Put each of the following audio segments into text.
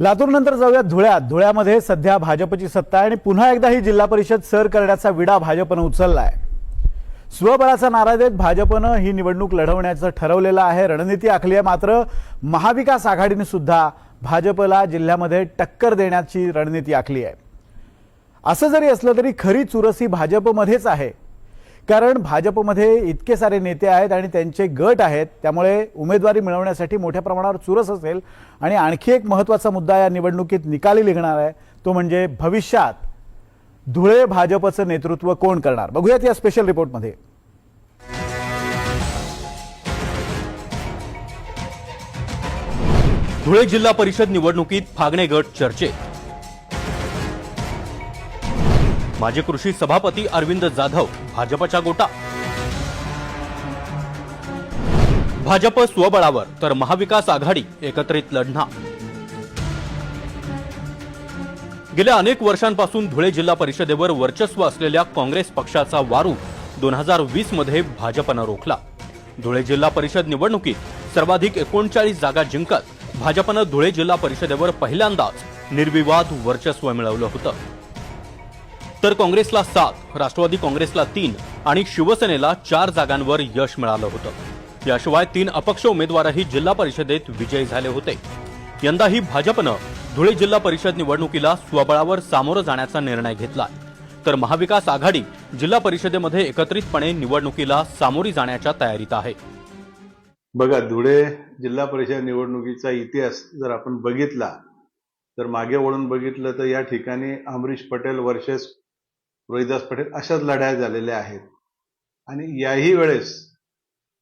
लातूरनंतर जाऊया धुळ्यात. धुळ्यामध्ये सध्या भाजपची सत्ता आहे आणि पुन्हा एकदा ही जिल्हा परिषद सर करण्याचा विडा भाजपनं उचलला आहे स्वबळाचा नारा देत भाजपनं ही निवडणूक लढवण्याचं ठरवलेलं आहे. रणनीती आखली आहे मात्र महाविकास आघाडीने सुद्धा भाजपला जिल्ह्यामध्ये टक्कर देण्याची रणनीती आखली आहे. असं जरी असलं तरी खरी चुरस ही भाजपमध्येच आहे. कारण भाजपमध्ये इतके सारे नेते आहेत आणि त्यांचे गट आहेत त्यामुळे उमेदवारी मिळवण्यासाठी मोठ्या प्रमाणावर चुरस असेल आणि आणखी एक महत्त्वाचा मुद्दा या निवडणुकीत निकाली निघणार आहे तो म्हणजे भविष्यात धुळे भाजपचं नेतृत्व कोण करणार? बघूयात या स्पेशल रिपोर्टमध्ये धुळे जिल्हा परिषद निवडणुकीत फागणे गट चर्चेत. माजी कृषी सभापती अरविंद जाधव भाजपच्या गोटा. भाजप स्वबळावर तर महाविकास आघाडी एकत्रित लढणार. गेल्या अनेक वर्षांपासून धुळे जिल्हा परिषदेवर वर्चस्व असलेल्या काँग्रेस पक्षाचा वारू दोन हजार वीसमध्ये भाजपनं रोखला. धुळे जिल्हा परिषद निवडणुकीत सर्वाधिक एकोणचाळीस जागा जिंकत भाजपनं धुळे जिल्हा परिषदेवर पहिल्यांदाच निर्विवाद वर्चस्व मिळवलं होतं. तर काँग्रेसला सात राष्ट्रवादी काँग्रेसला तीन आणि शिवसेनेला चार जागांवर यश मिळालं होतं. याशिवाय तीन अपक्ष उमेदवारही जिल्हा परिषदेत विजयी झाले होते. यंदाही भाजपनं धुळे जिल्हा परिषद निवडणुकीला स्वबळावर सामोरं जाण्याचा निर्णय घेतला. तर महाविकास आघाडी जिल्हा परिषदेमध्ये एकत्रितपणे निवडणुकीला सामोरी जाण्याच्या तयारीत आहे. बघा धुळे जिल्हा परिषद निवडणुकीचा इतिहास जर आपण बघितला तर मागे वळून बघितलं तर या ठिकाणी अमरीश पटेल वर्सेस रोहिदास पटेल अशाच लढाया झालेल्या आहेत. आणि याही वेळेस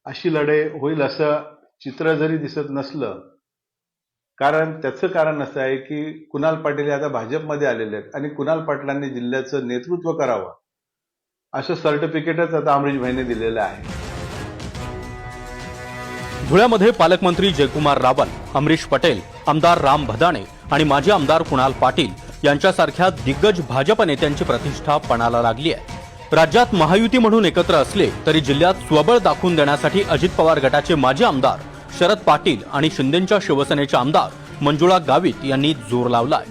अशी लढाई होईल असं चित्र जरी दिसत नसलं कारण त्याचं कारण असं आहे की कुणाल पाटील हे आता भाजपमध्ये आलेले आहेत आणि कुणाल पाटलांनी जिल्ह्याचं नेतृत्व करावं असं सर्टिफिकेटच आता अमरीश भाईने दिलेलं आहे. धुळ्यामध्ये पालकमंत्री जयकुमार रावल अमरीश पटेल आमदार राम भदाणे आणि माजी आमदार कुणाल पाटील यांच्यासारख्या दिग्गज भाजप नेत्यांची प्रतिष्ठा पणाला लागली आहे. राज्यात महायुती म्हणून एकत्र असले तरी जिल्ह्यात स्वबळ दाखवून देण्यासाठी अजित पवार गटाचे माजी आमदार शरद पाटील आणि शिंदेच्या शिवसेनेचे आमदार मंजुळा गावित यांनी जोर लावलाय.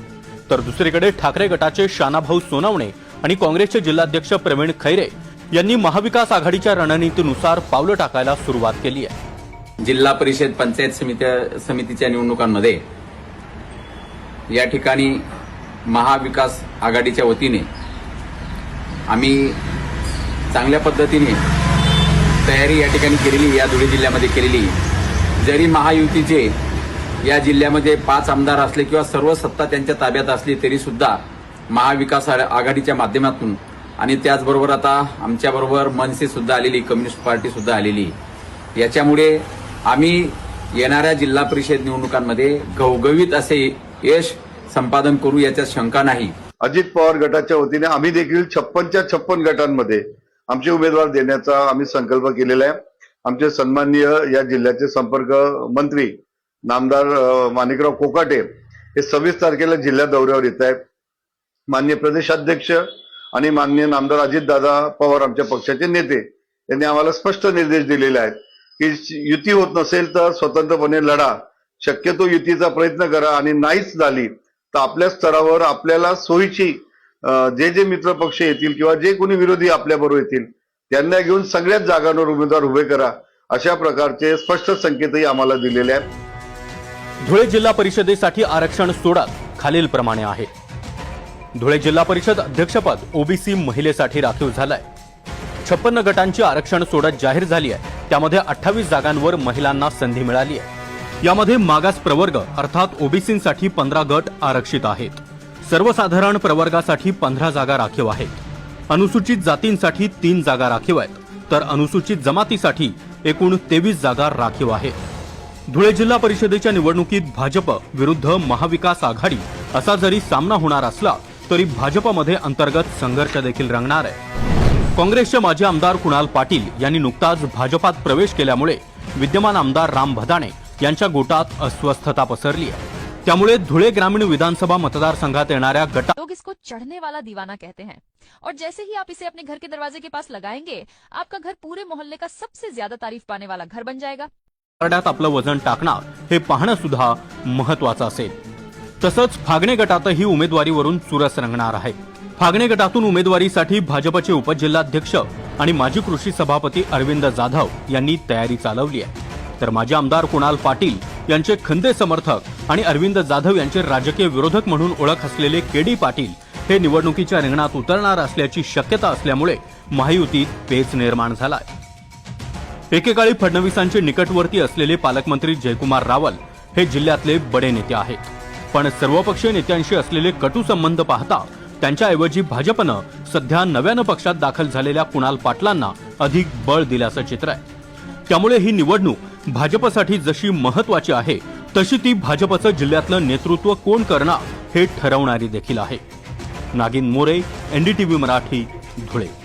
तर दुसरीकडे ठाकरे गटाचे शानाभाऊ सोनवणे आणि काँग्रेसचे जिल्हाध्यक्ष प्रवीण खैरे यांनी महाविकास आघाडीच्या रणनीतीनुसार पावलं टाकायला सुरुवात केली आहे. जिल्हा परिषद पंचायत समिती समितीच्या निवडणुकांमध्ये या ठिकाणी महाविकास आघाडीच्या वतीने आम्ही चांगल्या पद्धतीने तयारी या ठिकाणी केलेली या धुळे जिल्ह्यामध्ये केलेली. जरी महायुतीचे या जिल्ह्यामध्ये पाच आमदार असले किंवा सर्व सत्ता त्यांच्या ताब्यात असली तरीसुद्धा महाविकास आ- आघाडीच्या माध्यमातून आणि त्याचबरोबर आता आमच्याबरोबर मनसेसुद्धा आलेली कम्युनिस्ट पार्टीसुद्धा आलेली. याच्यामुळे आम्ही येणाऱ्या जिल्हा परिषद निवडणुकांमध्ये घवघवीत असे यश संपादन करू याच्यात शंका नाही. अजित पवार गटाच्या वतीने आम्ही देखील छप्पनच्या छप्पन गटांमध्ये आमचे उमेदवार देण्याचा आम्ही संकल्प केलेला आहे. आमचे सन्माननीय या जिल्ह्याचे संपर्क मंत्री नामदार माणिकराव कोकाटे हे सव्वीस तारखेला जिल्हा दौऱ्यावर येत आहेत. मान्य प्रदेशाध्यक्ष आणि मान्य नामदार अजितदादा पवार आमच्या पक्षाचे नेते यांनी आम्हाला स्पष्ट निर्देश दिलेले आहेत की युती होत नसेल तर स्वतंत्रपणे लढा. शक्यतो युतीचा प्रयत्न करा आणि नाहीच झाली तर आपल्या स्तरावर आपल्याला सोयीची जे जे मित्र पक्ष येतील किंवा जे कोणी विरोधी आपल्या बरोबर येतील त्यांना घेऊन सगळ्याच जागांवर उमेदवार उभे करा. अशा प्रकारचे स्पष्ट संकेतही आम्हाला दिलेले आहेत. धुळे जिल्हा परिषदेसाठी आरक्षण सोडत खालीलप्रमाणे आहे. धुळे जिल्हा परिषद अध्यक्षपद ओबीसी महिलेसाठी राखीव झालंय. छप्पन्न गटांची आरक्षण सोडत जाहीर झाली आहे. त्यामध्ये अठ्ठावीस जागांवर महिलांना संधी मिळाली आहे. यामध्ये मागास प्रवर्ग अर्थात ओबीसींसाठी पंधरा गट आरक्षित आहेत. सर्वसाधारण प्रवर्गासाठी पंधरा जागा राखीव आहेत. अनुसूचित जातींसाठी तीन जागा राखीव आहेत तर अनुसूचित जमातीसाठी एकूण तेवीस जागा राखीव आहेत. धुळे जिल्हा परिषदेच्या निवडणुकीत भाजप विरुद्ध महाविकास आघाडी असा जरी सामना होणार असला तरी भाजपमध्ये अंतर्गत संघर्ष देखील रंगणार आहे. काँग्रेसचे माजी आमदार कुणाल पाटील यांनी नुकताच भाजपात प्रवेश केल्यामुळे विद्यमान आमदार राम भदाणे यांच्या गोटात अस्वस्थता पसरली आहे. त्यामुळे धुळे ग्रामीण विधानसभा मतदारसंघात येणाऱ्या गटा लोग इसको चढ़ने वाला दीवाना कहते हैं। और जैसे ही आप इसे अपने घर के दरवाजे के पास लगाएंगे आपका घर पूरे मोहल्ले का सबसे ज्यादा तारीफ पाने वाला घर बन जाएगा। आराड्यात आपलं वजन टाकणार हे पाहणं सुद्धा महत्वाचं असेल. तसंच फागणे गटातही उमेदवारीवरून चुरस रंगणार आहे. फागणे गटातून उमेदवारीसाठी भाजपचे उपजिल्हाध्यक्ष आणि माजी कृषी सभापती अरविंद जाधव यांनी तयारी चालवली आहे. तर माजी आमदार कुणाल पाटील यांचे खंदे समर्थक आणि अरविंद जाधव यांचे राजकीय विरोधक म्हणून ओळख असलेले के डी पाटील हे निवडणुकीच्या रिंगणात उतरणार असल्याची शक्यता असल्यामुळे महायुतीत पेच निर्माण झालाय. एकेकाळी फडणवीसांचे निकटवर्ती असलेले पालकमंत्री जयकुमार रावल हे जिल्ह्यातले बडे नेते आहेत. पण सर्वपक्षीय नेत्यांशी असलेले कटू संबंध पाहता त्यांच्याऐवजी भाजपनं सध्या नव्यानं पक्षात दाखल झालेल्या कुणाल पाटलांना अधिक बळ दिल्याचं चित्र आहे. त्यामुळे ही निवडणूक भाजपसाठी जशी महत्वाची आहे तशी ती भाजपचं जिल्ह्यातलं नेतृत्व कोण करणार हे ठरवणारी देखील आहे. नागिन मोरे एनडीटीव्ही मराठी धुळे.